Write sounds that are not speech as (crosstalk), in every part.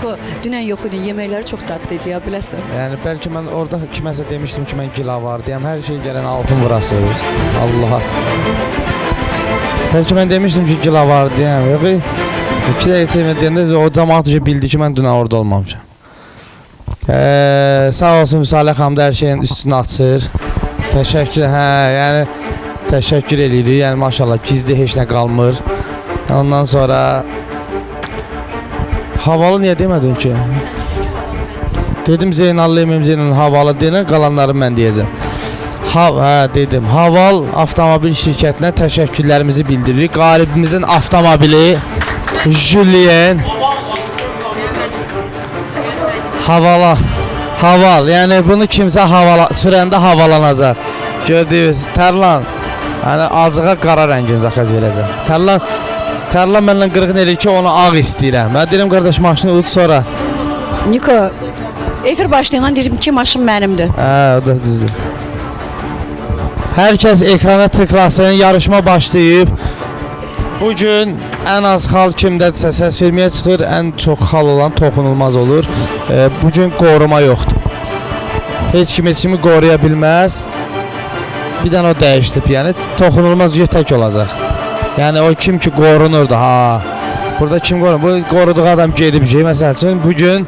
Niko dünən yox idi, yeməkləri çox dadlı idi, ya biləsən. Yəni bəlkə mən orada kiməsə demişdim ki, mən gila var deyəm. Hər şey gələn altın vurasınız. Allaha. Bəlkə mən demişdim ki, gila var deyəm. Yox. İki dəqiqə çəkmə deyəndə o cəmaət üçün bildi ki, mən dünən orada olmamışam. Ee, sağ olsun Salih xanım da hər şeyin üstünü açır. Təşəkkür, hə, yəni təşəkkür eləyirik. Yəni maşallah gizli heç nə qalmır. Ondan sonra havalı niyə demədin ki? Dedim Zeynallı Zeynal'ın havalı deyilən qalanları mən deyəcəm. Ha, hə, dedim. Haval avtomobil şirkətinə təşəkkürlərimizi bildiririk. Qalibimizin avtomobili Julien Havala Haval, yəni bunu kimsə havala sürəndə havalanacaq. Gördünüz, Tərlan. Yəni acığa qara rəngin zakaz verəcəm. Tərlan Tərlan mənlə qırğın eləyir ki, onu ağ istəyirəm. Mən deyirəm qardaş maşını ut sonra. Niko efir başlayandan dedim ki, maşın mənimdir. Hə, o da düzdür. Hər kəs ekrana tıklasın, yarışma başlayıb. Bu gün ən az xal kimdədirsə səs verməyə çıxır, ən çox xal olan toxunulmaz olur. E, bu gün qoruma yoxdur. Heç kim heç kimi qoruya bilməz. Bir dənə o dəyişdi, yəni toxunulmaz üyə tək olacaq. Yəni o kim ki qorunurdu, ha. Burada kim qorunur? Bu qoruduğu adam gedib şey. Məsəl üçün bu gün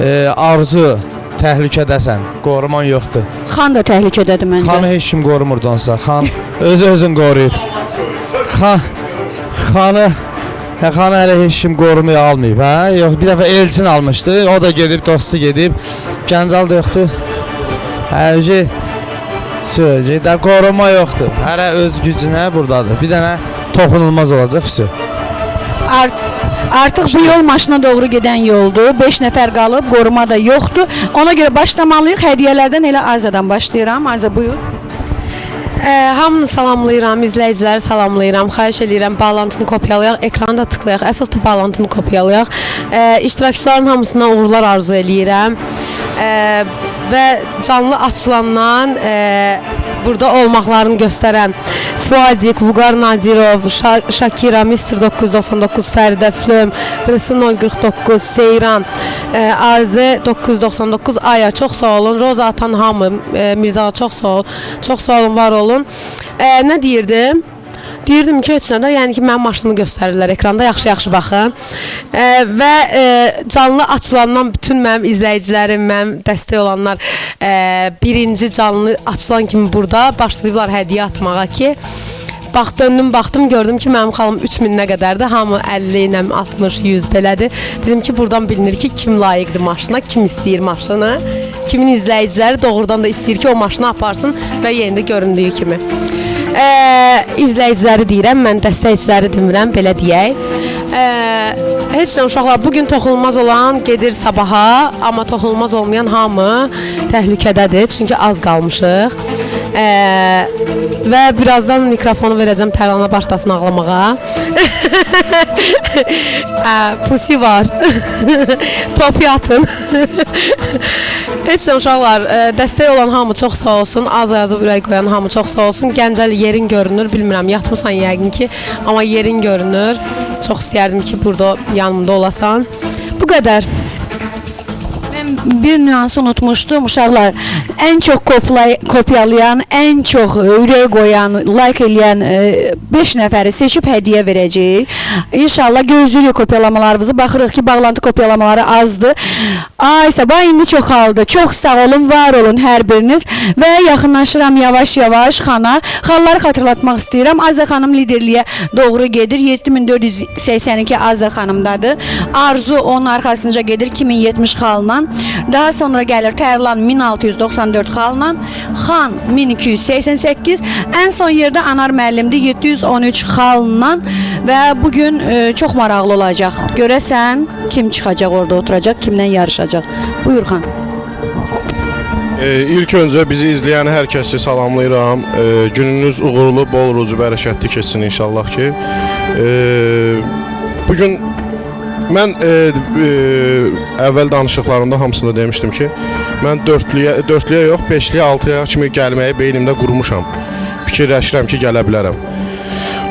e, arzu təhlükədəsən. Qoruman yoxdur. Xan da təhlükədədir məncə. Xanı heç kim qorumurdu onsa. Xan özü özün qoruyur. Xan xanı xanı hələ heç kim qorumaya almayıb, hə? Yox, bir dəfə Elçin almışdı. O da gedib, dostu gedib. Gəncəl də yoxdur. Hə, şey Söyləyəcək, qoruma yoxdur. Hərə öz gücünə burdadır. Bir dənə toxunulmaz olacaq vəsə. Art Artıq bu yol maşına doğru gedən yoldur. 5 nəfər qalıb, qoruma da yoxdur. Ona görə başlamalıyıq. Hədiyyələrdən elə Ayzadan başlayıram. Ayza buyur. Ə, hamını salamlayıram, izləyiciləri salamlayıram. Xahiş edirəm bağlantını kopyalayaq, ekranı da tıklayaq. Əsas da bağlantını kopyalayaq. Ə, iştirakçıların hamısına uğurlar arzu eləyirəm. Ə, və canlı açılandan ə, burada olmaqlarını göstərən Fuadik, Vüqar Nadirov, Şa Şakira, Mr 999, Fəridə Flöm, Rısı 049, Seyran, ə, Arzə 999, Aya çox sağ olun. Roza atan hamı, ə, Mirza çox sağ ol. Çox sağ olun, var olun. Ə, nə deyirdim? Deyirdim ki, heç nədə, yəni ki, mənim maşınımı göstərirlər ekranda, yaxşı-yaxşı baxın. E, və e, canlı açılandan bütün mənim izləyicilərim, mənim dəstək olanlar e, birinci canlı açılan kimi burada başlayıblar hədiyyə atmağa ki, Bax döndüm, baxdım, gördüm ki, mənim xalım 3000-nə qədərdir. Hamı 50 ilə 60, 100 belədir. Dedim ki, buradan bilinir ki, kim layiqdir maşına, kim istəyir maşını. Kimin izləyiciləri doğrudan da istəyir ki, o maşını aparsın və yerində göründüyü kimi. Ə, izləyiciləri deyirəm, mən dəstəkçiləri demirəm, belə deyək. Ə, heç nə uşaqlar, bu gün toxunulmaz olan gedir sabaha, amma toxunulmaz olmayan hamı təhlükədədir, çünki az qalmışıq. Ə, və birazdan mikrofonu verəcəm Tərlana başlasın ağlamağa. (laughs) Ə, pusi var. (laughs) Top yatın. (laughs) Heç nə uşaqlar, ə, dəstək olan hamı çox sağ olsun. Az yazıb ürək qoyan hamı çox sağ olsun. Gəncəli yerin görünür, bilmirəm, yatmısan yəqin ki, amma yerin görünür. Çox istəyərdim ki, burada yanımda olasan. Bu qədər. Bir nüansı unutmuşdum uşaqlar. Ən çox kopyalay kopyalayan, ən çox ürək qoyan, like eləyən 5 nəfəri seçib hədiyyə verəcəyik. İnşallah gözləyirik kopyalamalarınızı. Baxırıq ki, bağlantı kopyalamaları azdır. Ay sabah indi çoxaldı. Çox sağ olun, var olun hər biriniz və yaxınlaşıram yavaş-yavaş xana. Xalları xatırlatmaq istəyirəm. Azza xanım liderliyə doğru gedir. 7482 Azza xanımdadır. Arzu onun arxasınca gedir 2070 xalla. Daha sonra gəlir Tərlan 1694 xalla, Xan 1288, ən son yerdə Anar müəllimdir 713 xalla və bu gün e, çox maraqlı olacaq. Görəsən kim çıxacaq orada oturacaq, kimlə yarışacaq. Buyur xan. Ee, ilk öncə bizi izləyən hər kəsi salamlayıram. Ee, gününüz uğurlu, bol rucu, bərəkətli keçsin inşallah ki. Ee, bu gün mən e, e, əvvəl danışıqlarımda hamısında demişdim ki, mən 4-lüyə 4-lüyə yox, 5-liyə, 6-ya kimi gəlməyi beynimdə qurmuşam. Fikirləşirəm ki, gələ bilərəm.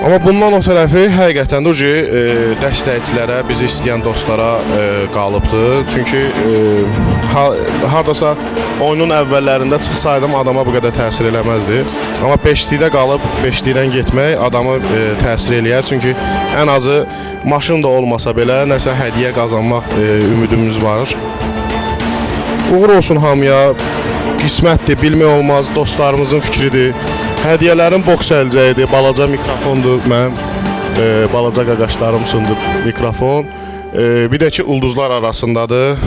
Amma bundan o tərəfi həqiqətən də ki, e, dəstəkçilərə, bizi istəyən dostlara e, qalıbdır. Çünki e, ha, hardasa oyunun əvvəllərində çıxsaydım adama bu qədər təsir eləməzdi. Amma 5-likdə qalıb 5-likdən getmək adamı e, təsir eləyər. Çünki ən azı maşın da olmasa belə nəsə hədiyyə qazanmaq e, ümidimiz var. Uğur olsun hamıya. Qismətdir, bilmək olmaz, dostlarımızın fikridir. Hədiyyələrin boks əlcəyidir, balaca mikrofondur mənim. E, balaca qaqaşlarım üçündür mikrofon. E, bir də ki ulduzlar arasındadır.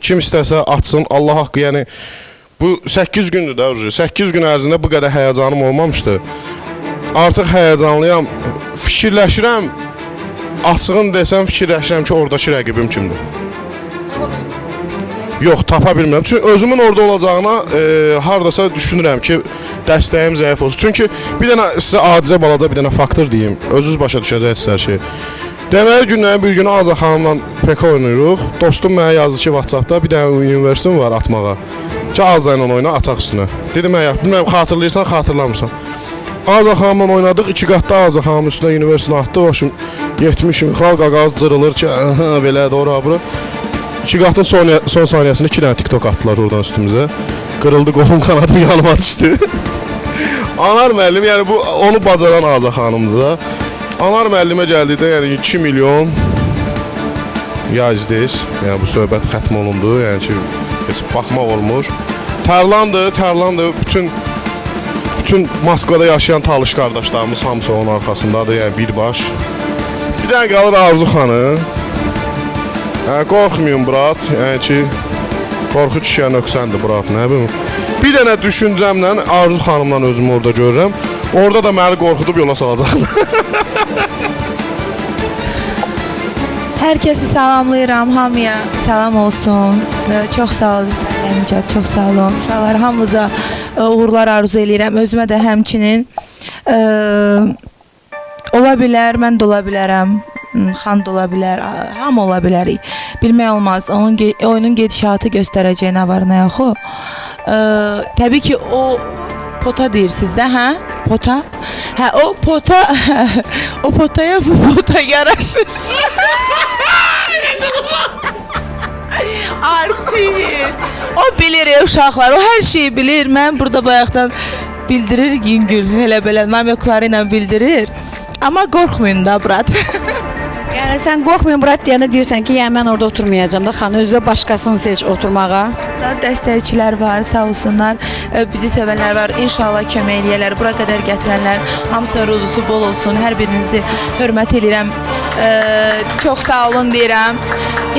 Kim istərsə açsın. Allah haqqı, yəni bu 8 gündür də, ucu. 8 gün ərzində bu qədər həyəcanım olmamışdı. Artıq həyəcanlıyam. Fikirləşirəm. Açığın desəm fikirləşirəm ki, oradakı rəqibim kimdir. Yox, tapa bilmirəm. Çünki özümün orada olacağına e, hardasa düşünürəm ki, dəstəyim zəif olsun. Çünki bir dənə sizə adicə balaca bir dənə faktor deyim. Özünüz başa düşəcəksiniz hər şeyi. Deməli günlərin bir günü Azə xanımla PK oynayırıq. Dostum mənə yazdı ki, WhatsApp-da bir dənə universitetim var atmağa. Ki Azə ilə oyna ataq üstünə. Dedim mən ya, bilmirəm xatırlayırsan, xatırlamırsan. Azə xanımla oynadıq, iki qatda Azə xanımın üstünə universitetini atdı. Başım 70 xalq ağaz cırılır ki, belə də ora bura. Qatın son, son saniyəsində iki dənə TikTok atdılar oradan üstümüzə. Qırıldı qolum (laughs) qanadım yanıma düşdü. Anar müəllim, yəni bu onu bacaran Azə xanımdır da. Anar müəllimə gəldikdə yəni 2 milyon yazdeyiz. Yəni bu söhbət xətm olundu. Yəni ki heç baxmaq olmur. Tərlandı, tərlandı. Bütün bütün Moskvada yaşayan talış qardaşlarımız hamısı onun arxasındadır. Yəni birbaş. Bir dənə qalır Arzu xanım. Hə, qorxmayın brat. Yəni ki qorxu kişiyə nöqsəndir brat, nə bilim. Bir dənə düşüncəmlə Arzu xanımla özümü orada görürəm. Orada da məni qorxudub yola salacaqlar. (laughs) Hər kəsi salamlayıram, hamıya salam olsun. Ə, Çox sağ olun Əmcad, çox sağ olun. Uşaqlar hamınıza uğurlar arzu eləyirəm. Özümə də həmçinin ə, ola bilər, mən də ola bilərəm. Xan da ola bilər, hamı ola bilərik. Bilmək olmaz. Onun oyunun gedişatı göstərəcək nə var, nə yox. Ə, təbii ki, o pota deyirsiniz də, hə? Pota? Hə, o pota (laughs) o potaya bu pota yaraşır. Artist. O bilir ey uşaqlar, o hər şeyi bilir. Mən burada bayaqdan bildirir Güngül, elə belə namyokları ilə bildirir. Amma qorxmayın da, brat. (laughs) Yəni sən qorxmayın Murat deyəndə deyirsən ki, yəni mən orada oturmayacağam da, xanı özünə başqasını seç oturmağa. Dəstəkçilər var, sağ olsunlar. Bizi sevənlər var. İnşallah kömək eləyərlər. Bura qədər gətirənlər hamısı ruzusu bol olsun. Hər birinizi hörmət edirəm. Ə, Çox sağ olun deyirəm.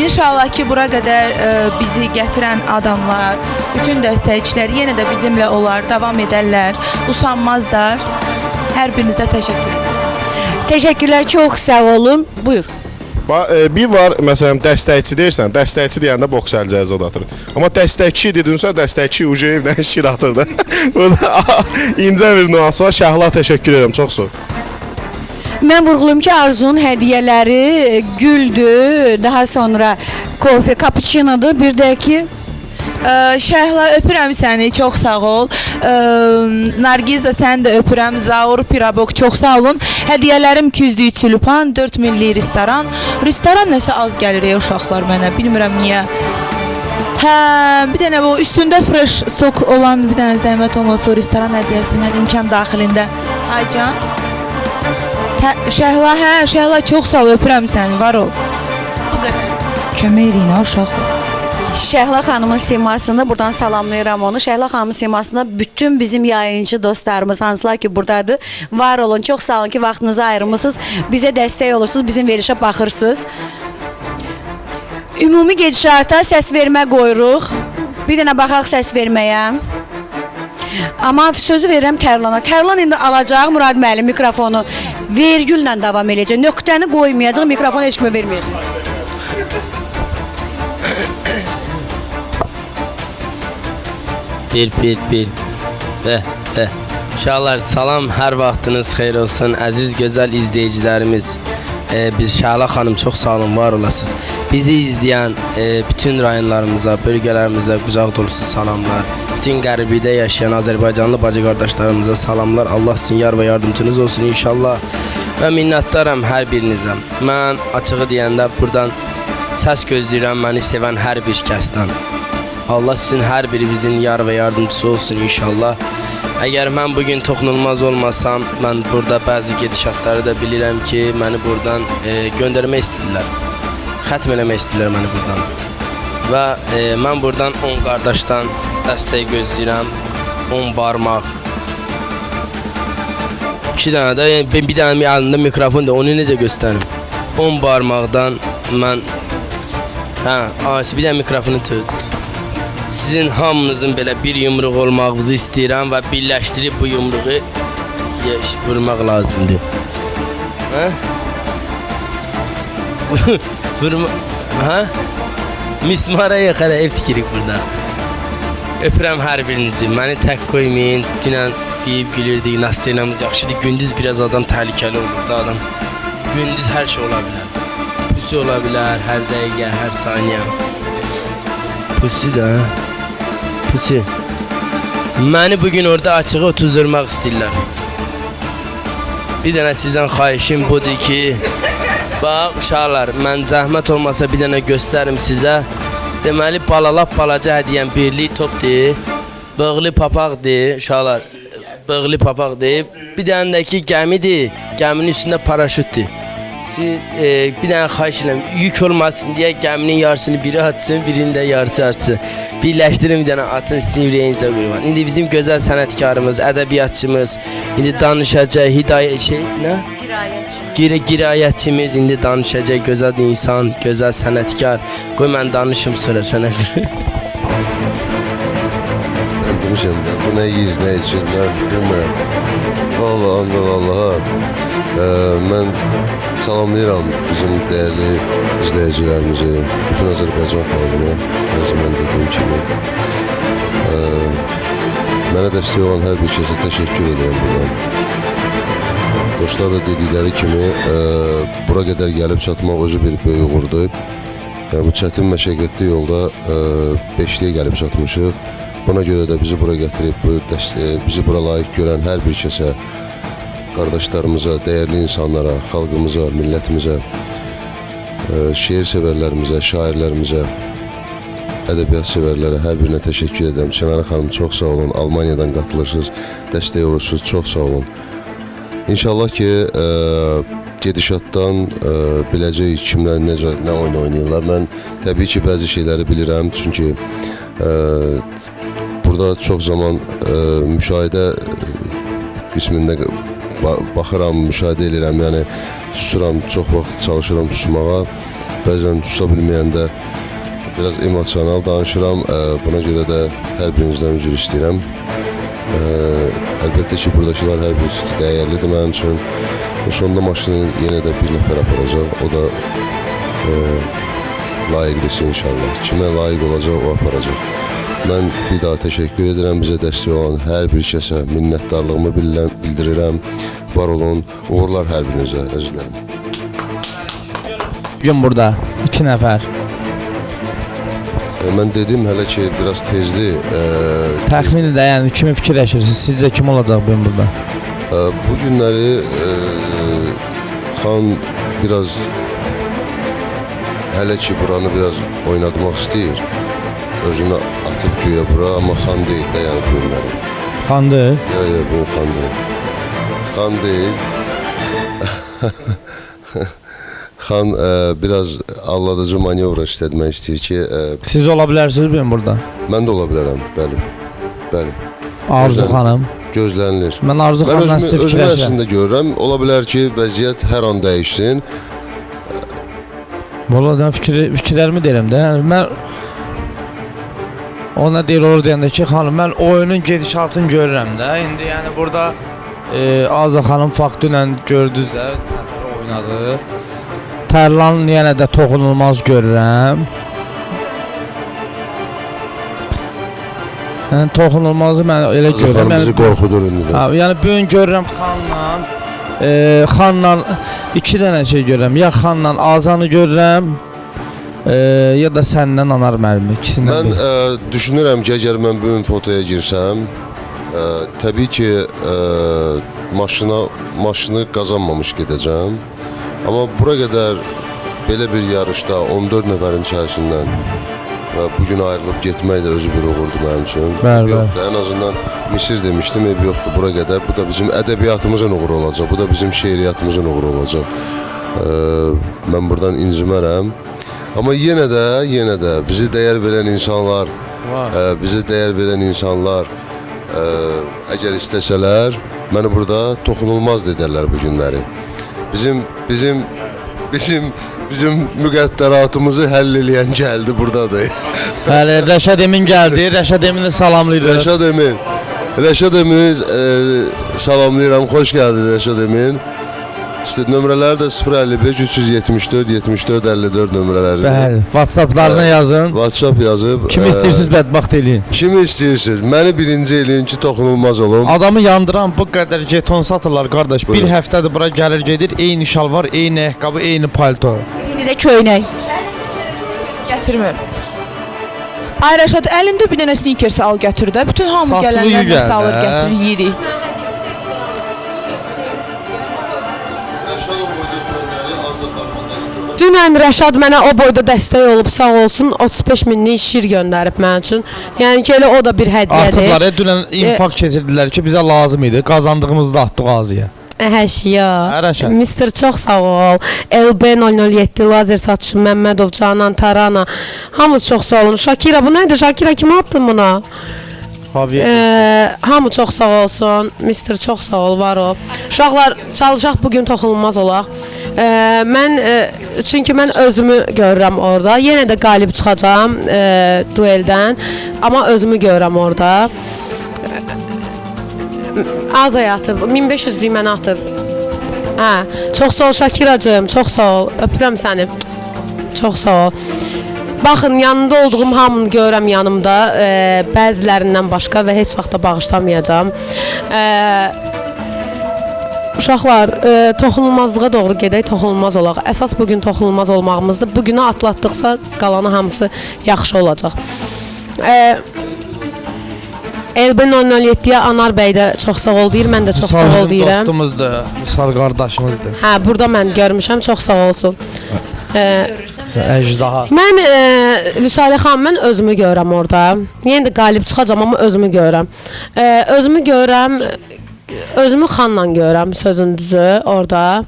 İnşallah ki, bura qədər bizi gətirən adamlar, bütün dəstəkçilər yenə də bizimlə olar, davam edərlər, usanmazlar. Hər birinizə təşəkkür edirəm. Təşəkkürlər, çox sağ olun. Buyur. Ba e, bir var məsələn dəstəkçi deyirsən, dəstəkçi deyəndə boks əlcəzi zad atır. Amma dəstəkçi dedinsə, dəstəkçi ucu evdən (laughs) şir atır (laughs) da. (laughs) İncə bir nüans var. Şəhla təşəkkür edirəm, çox sağ ol. Mən vurğulayım ki, Arzunun hədiyyələri e, güldür, daha sonra kofe, cappuccinodur, bir də ki, Şəhla öpürəm səni, çox sağ ol. Nargiza sən də öpürəm. Zaur Pirabok çox sağ olun. Hədiyyələrim 200 tülpan, 4 milli restoran. Restoran nəsə az gəlir ey uşaqlar mənə, bilmirəm niyə. Hə, bir dənə bu üstündə fresh sok olan bir dənə zəhmət olmasa restoran hədiyyəsi nə imkan daxilində. Aycan. Tə, Şəhla, hə, Şəhla çox sağ ol, öpürəm səni, var ol. Bu qədər. Kömək eləyin uşaqlar. Şəhla xanımın simasını buradan salamlayıram onu. Şəhla xanımın simasına bütün bizim yayıncı dostlarımız hansılar ki buradadır. Var olun. Çox sağ olun ki vaxtınızı ayırmısınız. Bizə dəstək olursunuz. Bizim verilişə baxırsınız. Ümumi gedişata səs vermə qoyuruq. Bir dənə baxaq səs verməyə. Amma sözü verirəm Tərlana. Tərlan indi alacaq Murad müəllim mikrofonu. Vergüllə davam eləyəcək. Nöqtəni qoymayacaq, mikrofonu heç kimə verməyəcək. Bir bir bir. Eh eh. Uşaqlar salam, hər vaxtınız xeyir olsun. Əziz gözəl izləyicilərimiz. E, biz Şəhla xanım çox sağ olun, var olasınız. Bizi izləyən e, bütün rayonlarımıza, bölgələrimizə qucaq dolusu salamlar. bütün Qərbidə yaşayan Azərbaycanlı bacı qardaşlarımıza salamlar. Allah sizin yar və yardımcınız olsun inşallah. Və minnətdaram hər birinizə. Mən açığı deyəndə burdan səs gözləyirəm məni sevən hər bir kəsdən. Allah sizin hər birinizin yar və yardımcısı olsun inşallah. Əgər mən bu gün toxunulmaz olmasam, mən burada bəzi gedişatları da bilirəm ki, məni buradan e, göndərmək istəyirlər. Xətm eləmək istəyirlər məni buradan. Və e, mən buradan 10 qardaşdan dəstək gözləyirəm. 10 barmaq. 2 dənə də yəni bir dənə yanında mikrofon da onu necə göstərim? 10 barmaqdan mən hə, bir dənə mikrofonu tut. Sizin hamınızın belə bir yumruq olmağınızı istəyirəm və birləşdirib bu yumruğu vurmaq lazımdır. Hə? (laughs) Vurma hə? Mismara yaxara ev tikirik burada. Öpürəm hər birinizi. Məni tək qoymayın. Dünən deyib gülürdük, nastenamız yaxşıdır. Gündüz biraz adam təhlükəli olur da adam. Gündüz hər şey ola bilər. Pusu ola bilər, hər dəqiqə, hər saniyə. Pusu da. Pusu. Məni bugün orada açığı otuzdurmaq istəyirlər. Bir dənə sizdən xahişim budur ki, bax uşaqlar, mən zəhmət olmasa bir dənə göstərim sizə. Deməli balalap balaca hədiyyəm birlik topdur. Bığlı papaqdır uşaqlar. Bığlı papaqdır. Bir dənə də ki gəmidir. Gəminin üstündə paraşütdür. Siz e, bir xahiş edirəm, yük olmasın deyə gəminin yarısını biri atsın, birinin də yarısı atsın. Birləşdirin bir dənə atın ürəyinizə qoyun. İndi bizim gözəl sənətkarımız, ədəbiyyatçımız indi danışacaq, hidayə şey nə? Gir girayətçimiz indi danışacaq gözəl insan, gözəl sənətkar. Qoy mən danışım sənə. Ben demişim de bu ne yiyir ne içir ben bilmiyorum. Allah Allah Allah'a. Ee, ben salamlayıram bizim değerli izleyicilerimizi, bütün Azerbaycan xalqını, her zaman dediğim kimi. Ee, mənə dəstək olan hər bir kəsə təşəkkür edirəm buradan. Dostlar da dedikləri kimi, e, bura qədər gəlib çatmaq özü bir böyük uğurdur. Yəni, bu çətin məşəqqətli yolda e, beşliyə gəlib çatmışıq. Buna görə də bizi bura gətirib, bu dəstə, bizi bura layiq görən hər bir kəsə, qardaşlarımıza, dəyərli insanlara, xalqımıza, millətimizə, e, şeir sevərlərimizə, şairlərimizə, ədəbiyyat sevərlərə hər birinə təşəkkür edirəm. Çənara xanım çox sağ olun. Almaniyadan qatılırsınız, dəstək olursunuz. Çox sağ olun. İnşallah ki, e, gedişatdan e, biləcəyik kimlər necə nə oyun oynayırlar. Mən təbii ki, bəzi şeyləri bilirəm, çünki burada çox zaman e, müşahidə qismində baxıram, müşahidə edirəm. Yəni susuram, çox vaxt çalışıram susmağa. Bəzən susa bilməyəndə biraz emosional danışıram. E, buna görə də hər birinizdən üzr istəyirəm. E, əlbəttə ki, buradakılar hər birisi dəyərlidir mənim üçün. Sonda maşını yenə də bir nəfər aparacaq. O da e, layiqlisi inşallah. Kimə layiq olacaq o aparacaq. Mən bir daha təşəkkür edirəm bizə dəstək olan hər bir kəsə minnətdarlığımı bildirirəm. Var olun, uğurlar hər birinizə, əzizlərim. Gün burada 2 nəfər. E, mən dedim hələ ki biraz tezdir. E, Təxmini də yəni kimi fikirləşirsiniz? Sizcə kim olacaq bu gün burada? e, bu günləri e, xan biraz hələ ki buranı biraz oynatmaq istəyir. Özünü atıb güyə bura, amma xan deyil də yəni bu günləri. Xandır. Ya ya bu xan deyil. Xan deyil. xan (laughs) e, biraz alladıcı manevra işlətmək istəyir ki, e, Siz ola bilərsiniz gün burada. mən də ola bilərəm, bəli. Bəli. Arzu Gözlən- xanım. Gözlənilir. Mən Arzu xanımdan özümü, sizə özümü fikirləşirəm. əslində görürəm. Ola bilər ki, vəziyyət hər an dəyişsin. Vallahi fikir fikirlərimi deyirəm də. Yəni mən ona deyir olur deyəndə ki, xanım mən oyunun gedişatını görürəm də. İndi yəni burada e, Azza xanım faktla gördünüz də, nəfər oynadı. Tərlan yenə də toxunulmaz görürəm. Yəni toxunulmazı mən elə görürəm. Azərbaycan bizi Yəni, qorxudur indi də. Ha, yəni bu gün görürəm xanla e, xanla iki dənə şey görürəm. Ya xanla Azanı görürəm. E, ya da səndən anar müəllim ikisindən. Mən biri. ə, düşünürəm ki, əgər mən bu gün fotoya girsəm, ə, təbii ki, ə, maşına maşını qazanmamış gedəcəm. Amma bura qədər belə bir yarışda 14 nəfərin içərisindən və bu gün ayrılıb getmək də özü bir uğurdur mənim üçün. Bəli, yoxdur. Ən azından Misir demişdim, eyb yoxdur bura qədər. Bu da bizim ədəbiyyatımızın uğuru olacaq. Bu da bizim şeiriyyatımızın uğuru olacaq. Ə, mən buradan incimərəm. Amma yenə də, yenə də bizi dəyər verən insanlar, Var. ə, bizə dəyər verən insanlar ə, əgər istəsələr, məni burada toxunulmaz dedilər bu günləri. Bizim bizim bizim bizim müqəddəratımızı həll eləyən gəldi burdadır. (laughs) Bəli, Rəşad Emin gəldi. Rəşad Emini salamlayırıq. Rəşad Emin. Rəşad Eminiz ə, salamlayıram. Xoş gəldiniz Rəşad Emin. İşte nömrələri də 055 374 74 54 nömrələridir. Bəli, WhatsApp-larına yazın. WhatsApp yazıb. Kimi ə, istəyirsiniz bədbəxt eləyin. Kimi istəyirsiniz? Məni birinci eləyin ki, toxunulmaz olum. Adamı yandıran bu qədər jeton satırlar qardaş. Bir Buyurun. həftədir bura gəlir gedir, eyni şalvar, eyni ayaqqabı, eyni palto. İndi də köynək. Gətirmir. Ay Rəşad, əlində bir dənə sneakers al gətir də. Bütün hamı Saçlı gələnlər yüyü nəsə alır gəl, hə? gətirir, yeyirik. Dünən Rəşad mənə o boyda dəstək olub, sağ olsun, 35 minlik şir göndərib mənim üçün. Yəni ki, elə o da bir hədiyyədir. Artıqları dünən infaq keçirdilər ki, bizə lazım idi. Qazandığımızı da atdıq ağzıya. Həşiya. Hə, Rəşad. Mister çox sağ ol. LB007 lazer satışı Məmmədov Canan Tarana. Hamı çox sağ olun. Şakira bu nədir? Şakira kimə atdın buna? Fabiye. Ee, hamı çox sağ olsun. Mister çox sağ ol, var o. Uşaqlar çalışaq bu gün toxunulmaz olaq. Ee, mən e, çünki mən özümü görürəm orada. Yenə də qalib çıxacağam e, dueldən, amma özümü görürəm orada. Az ayatıb, 1500-lük mənə atıb. Hə, çox sağ ol Şakiracığım, çox sağ ol. Öpürəm səni. Çox sağ ol. Baxın, yanında olduğum hamını görürəm yanımda, e, bəzilərindən başqa və heç vaxt da bağışlamayacağam. E, uşaqlar, e, toxunulmazlığa doğru gedək, toxunulmaz olaq. Əsas bu gün toxunulmaz olmağımızdır. Bu günü atlatdıqsa qalanı hamısı yaxşı olacaq. E, Elbin 007-yə Anar bəy də çox sağ ol deyir, mən də çox sağ ol deyirəm. dostumuzdur, misal qardaşımızdır. Hə, burada mən görmüşəm, çox sağ olsun. E, Əcdaha. Mən e, Vüsalə xanım mən özümü görürəm orada. Yenə də qalib çıxacağam amma özümü görürəm. E, özümü görürəm. Özümü xanla görürəm sözün düzü orada.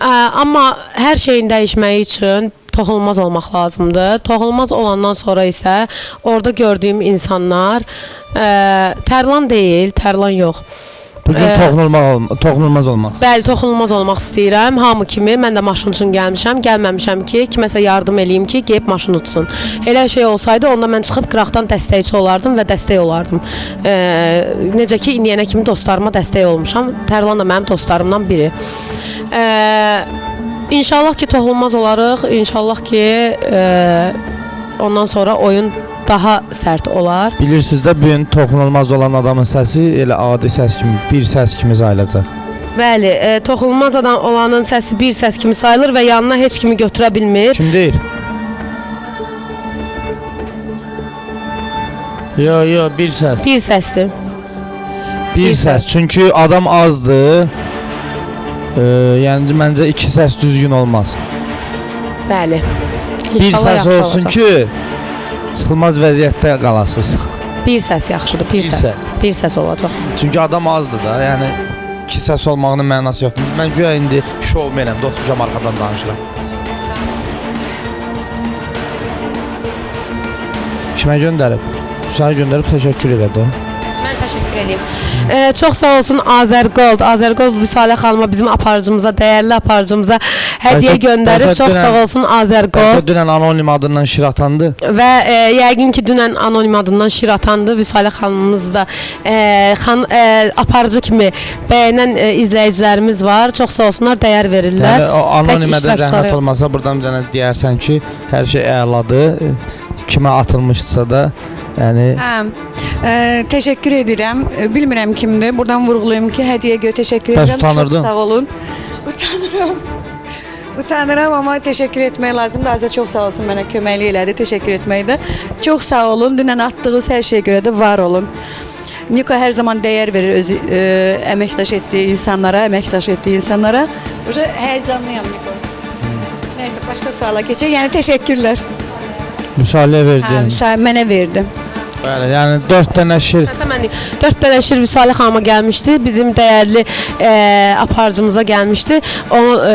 E, amma hər şeyin dəyişməyi üçün toxunulmaz olmaq lazımdır. Toxunulmaz olandan sonra isə orada gördüyüm insanlar e, Tərlan deyil, Tərlan yox. Bu gün Ee, toxunulmaq olma, toxunulmaz olmaq. Bəli, toxunulmaz olmaq istəyirəm. Hamı kimi mən də maşın üçün gəlmişəm. Gəlməmişəm ki, kiməsə yardım eləyim ki, gəlib maşın tutsun. Elə şey olsaydı, onda mən çıxıb qıraqdan dəstəkçi olardım və dəstək olardım. E, necə ki, indiyənə kimi dostlarıma dəstək olmuşam. Tərlan da mənim dostlarımdan biri. E, inşallah ki, toxunulmaz olarıq. İnşallah ki, e, ondan sonra oyun daha sərt olar. Bilirsiniz də bu gün toxunulmaz olan adamın səsi elə adi səs kimi, bir səs kimi sayılacaq. Bəli, e, toxunulmaz adam olanın səsi bir səs kimi sayılır və yanına heç kimi götürə bilmir. Kim deyir? Yo yo bir səs. Bir səsdir. Bir bir səs. səs. Çünki adam azdır. Ee, yəni məncə iki səs düzgün olmaz. Bəli. Bir İnşallah səs yaxşı olsun olacaq. ki çıxılmaz vəziyyətdə qalasınız. bir səs yaxşıdır, bir, Bir səs. səs. Bir səs olacaq. Çünki adam azdır da, yəni iki səs olmağının mənası yoxdur. Mən güya indi şovmenəm, oturacam arxadan danışıram. Kimə göndərib? Sənə göndərib təşəkkür elədi. Mən təşəkkür edirəm. Ee, çox sağ olsun Azərgold. Azərgold Vüsalə xanıma bizim aparıcımıza, dəyərli aparıcımıza hədiyyə Bəlkə- göndərib. bəlkə Çox dünən- sağ olsun Bəlkə Azərgold. dünən anonim adından şir atandı. Və e, yəqin ki dünən anonim adından şir atandı. Vüsalə xanımımız da e, xan e, aparıcı kimi bəyənən e, izləyicilərimiz var. Çox sağ olsunlar, dəyər verirlər. Yəni o anonimə də iştirakçıları zəhmət olmasa burdan bir dənə deyərsən ki, hər şey əladır. Kimə atılmışsa da, Yəni Hə. Ə, e, təşəkkür edirəm. Bilmirəm kimdir. Buradan vurğulayım ki, hədiyyə görə təşəkkür Bəs edirəm. utanırdın? Çox sağ olun. (laughs) Utanıram. Utanıram amma təşəkkür etmək lazımdır. Azər çox sağ olsun mənə köməklik elədi, təşəkkür etməkdə. Çox sağ olun. Dünən atdığınız hər şeyə görə də var olun. Niko hər zaman dəyər verir öz ə, e, əməkdaş etdiyi insanlara, əməkdaş etdiyi insanlara. Burada həyəcanlıyam Niko. Hmm. Nəysə, başqa suala keçək. Yəni təşəkkürlər. müsahibə Hə, verdin. müsahibə mənə verdi. Bəli, yəni 4 dənə şir. Məsələn, 4 dənə şir Vüsalə xanıma gəlmişdi. Bizim dəyərli e, aparıcımıza gəlmişdi. Onu e,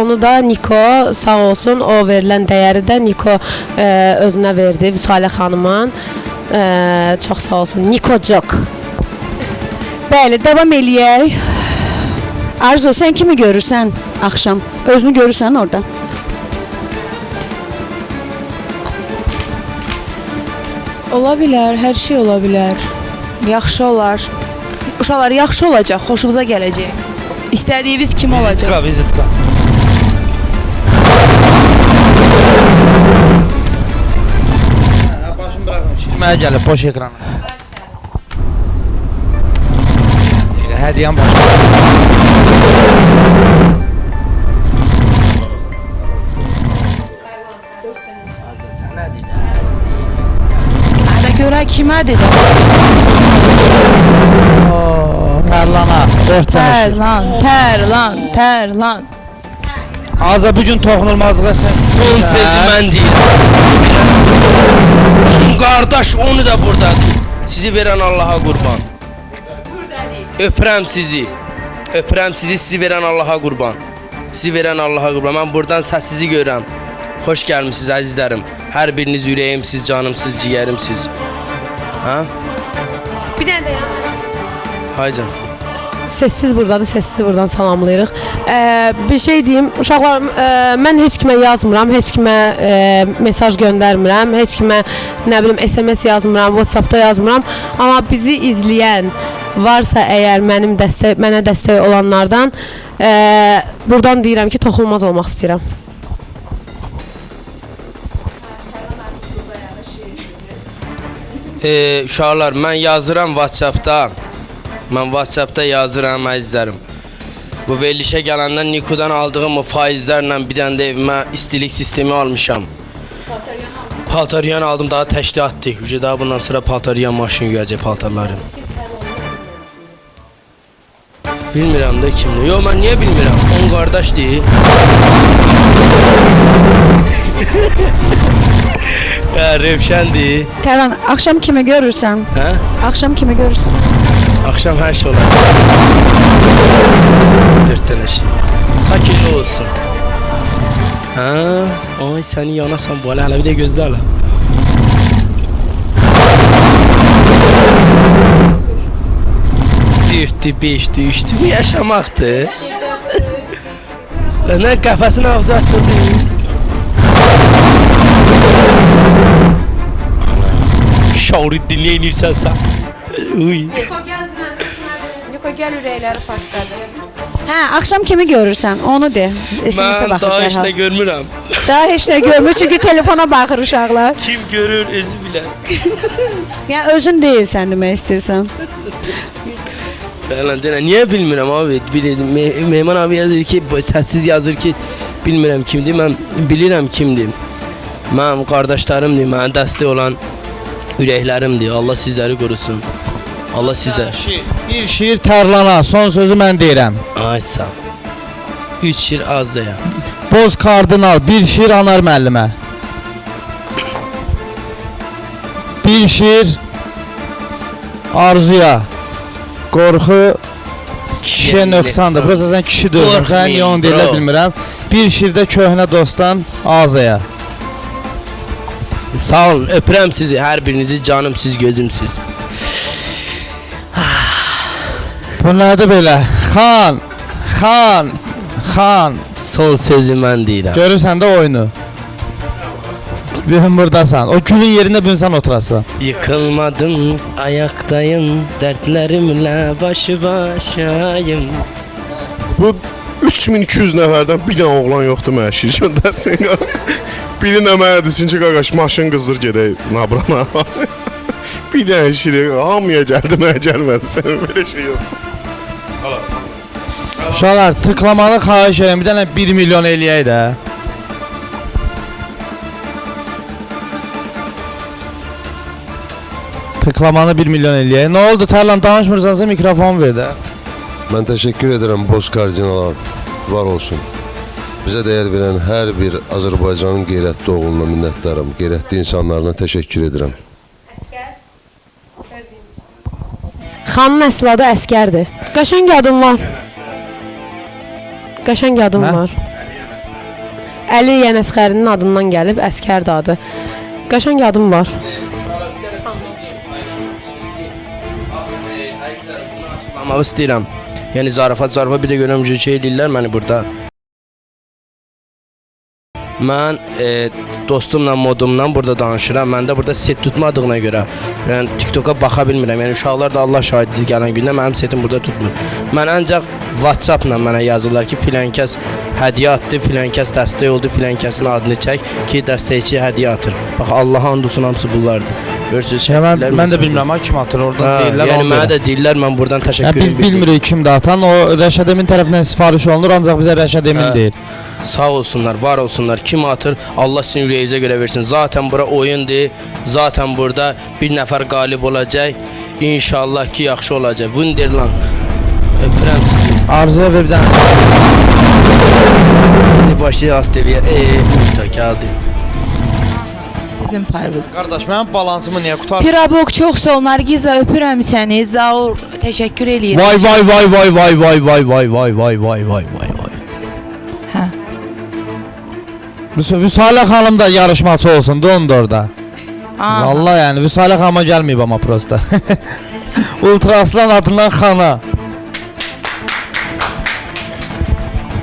onu da Niko sağ olsun o verilən dəyəri də Niko e, özünə verdi Vüsalə xanımın. E, çox sağ olsun. Niko Cok. Bəli, davam eləyək. Arzu, sən kimi görürsən axşam? Özünü görürsən orada? Ola bilər, hər şey ola bilər. Yaxşı olar. Uşaqlar yaxşı olacaq, xoşunuza gələcək. İstədiyiniz kim olacaq? vizitka. Başım bırakın, şirməyə gəlib boş ekrana. Hədiyyəm baş. Görə kimədir də? Tərlana, 4 dənə şir. Tərlan, tərlan, tərlan. Azə bu gün toxunulmazlığa sən Son sözü mən deyirəm. Qardaş onu da buradadır. Sizi verən Allaha qurban. Öpürəm sizi. Öpürəm sizi, sizi verən Allaha qurban. Sizi verən Allaha qurban. Mən buradan səsizi görürəm. Xoş gəlmisiniz əzizlərim. Hər biriniz ürəyimsiz, canımsız, ciyərimsiz. Hə? Bir dənə də Haycan. Sessiz burdadır, sessiz buradan salamlayırıq. Ee, bir şey deyim, uşaqlar, e, mən heç kimə yazmıram, heç kimə e, mesaj göndərmirəm, heç kimə nə bilim SMS yazmıram, WhatsApp-da yazmıram. Amma bizi izləyən varsa əgər mənim dəstək mənə dəstək olanlardan e, buradan deyirəm ki, toxunulmaz olmaq istəyirəm. Ee, uşaqlar, mən yazıram WhatsApp-da. Mən WhatsApp-da yazıram əzizlərim. Bu verilişə gələndən Nikudan aldığım o faizlərlə bir dənə də evimə istilik sistemi almışam. Paltaryan aldım, daha təşkilatdır. Ücə daha bundan sonra paltaryan maşını gələcək paltarların. Bilmirəm də kimdir. Yox, mən niyə bilmirəm? On qardaşdır. Hə, Rövşəndir. Tərlan, axşam kimi görürsən? Hə? Axşam kimi görürsən? Akşam her şey olur. Dört tane şey. Takirli olsun. Ha, ay seni yanasan bu hala bir de gözle hala. Dörttü, beşti, üçtü. Bu yaşamaktı. (laughs) ne kafasının ağzı açıldı. Şauri dinleyenirsen sen. Uy. Niko gəl ürəkləri partladı. Hə, axşam kimi görürsən? Onu de. SMS-ə Ben baxır daha işte dərhal. görmürəm. Daha heç nə görmür çünki telefona baxır uşaqlar. Kim görür özü bilər. Yəni özün deyilsən demək istəyirsən. Falan denə. Niyə bilmirəm abi? Bir Me Mehman abi yazır ki, bu səssiz yazır ki, bilmirəm kimdir. Mən bilirəm kimdir. Mənim qardaşlarımdır, mənə dəstək olan ürəklərimdir. Allah sizləri qorusun. Allah sizlər. Şir, bir şir tərlana, son sözü mən deyirəm. Ay sağ. Üç şir az da ya. Boz kardinal, bir şir anar müəllimə. Bir şir arzuya. Qorxu kişiyə nöqsandır. Prosta sən kişi deyilsən. Sən niyə onu deyilə bilmirəm. Bir şirdə köhnə dostdan Azaya. Sağ olun. Öpürəm sizi, hər birinizi canımsız, gözümsüz. Bu nədir belə? Xan, xan, xan. Son sözü mən deyirəm. Görürsən də oyunu. Bir gün burdasan. O gülün yerində bir insan oturasın. Yıkılmadım, ayaktayım, dertlerimle başı başayım. Bu 3200 nəfərdən bir dənə oğlan yoxdur mənə şir göndərsin. (laughs) Biri nə mənə desin ki, qaqaş maşın qızdır gedək Nabrana. (laughs) bir dənə şir hamıya gəldi, mənə gəlmədi. Sən (laughs) belə şey yox. Uşaqlar tıklamanı xahiş edirəm. Bir dənə 1 milyon eləyək də. Tıklamanı 1 milyon eləyək. Nə oldu Tərlan danışmırsansa mikrofon ver də. Mən təşəkkür edirəm Boz kardinala. Var olsun. Bizə dəyər verən hər bir Azərbaycanın qeyrətli oğluna minnətdaram. Qeyrətli insanlarına təşəkkür edirəm. Xanın əsl adı Əskərdir. Qəşəng adım var. Qəşəng adım Hə? var. Əli Yənəsxərinin adından gəlib Əskərdir adı. Qəşəng adım var. Açıqlamaq istəyirəm. Yəni zarafat zarafat bir də görürəm ki, şey deyirlər məni burada. Mən e, dostumla, modumla burada danışıram. Məndə burada set tutmadığına görə, yəni TikToka baxa bilmirəm. Yəni uşaqlar da Allah şahiddir gələn gündə mənim setim burada tutmur. Mən ancaq WhatsApp-la mənə yazırlar ki, filan kəs hədiyyə atdı, filan kəs dəstək oldu, filan kəsin adını çək ki, dəstəkçi hədiyyə atır. Bax Allah and olsun hamısı bunlardır. Görürsüz? Ya mən, mən də bilmirəm ha kim atır oradan Hə, deyirlər. yəni mənə də deyirlər, mən buradan təşəkkür biz bilmirik kimdir atan. O Rəşad Emin tərəfindən sifariş olunur, ancaq bizə Rəşad Emin deyir. Sağ olsunlar, var olsunlar. Kim atır? Allah sizin ürəyinizə görə versin. Zaten bura oyundur. Zaten burada bir nəfər qalib olacaq. İnşallah ki, yaxşı olacaq. Wunderland. Öpürəm sizi. Bir dənə. İndi başlayaq Asteliya. Eee, ta gəldi. Sizin payınız. Qardaş, mənim balansımı niyə qutar? Pirabok çox sağ ol Nargiza, öpürəm səni. Zaur, təşəkkür eləyirəm. Vay vay vay vay vay vay vay vay vay vay vay vay vay Vüs- Vüsalə xanım da yarışmaçı olsun, da onda orada. Aa, Vallahi yəni Vüsalə xanıma gəlməyib amma prosta. (laughs) Ultra Aslan adından xana.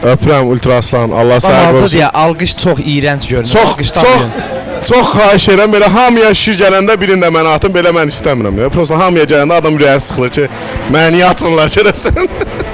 Öpürəm Ultra Aslan. Allah səni Bazı qorusun. deyə alqış çox iyrənc görünür. Çox, çox, çox xahiş edirəm belə hamıya şir gələndə birində mənə atın, belə mən istəmirəm. Ya. Prosta hamıya gələndə adam ürəyi sıxılır ki, məni niyə atmırlar görəsən. (laughs)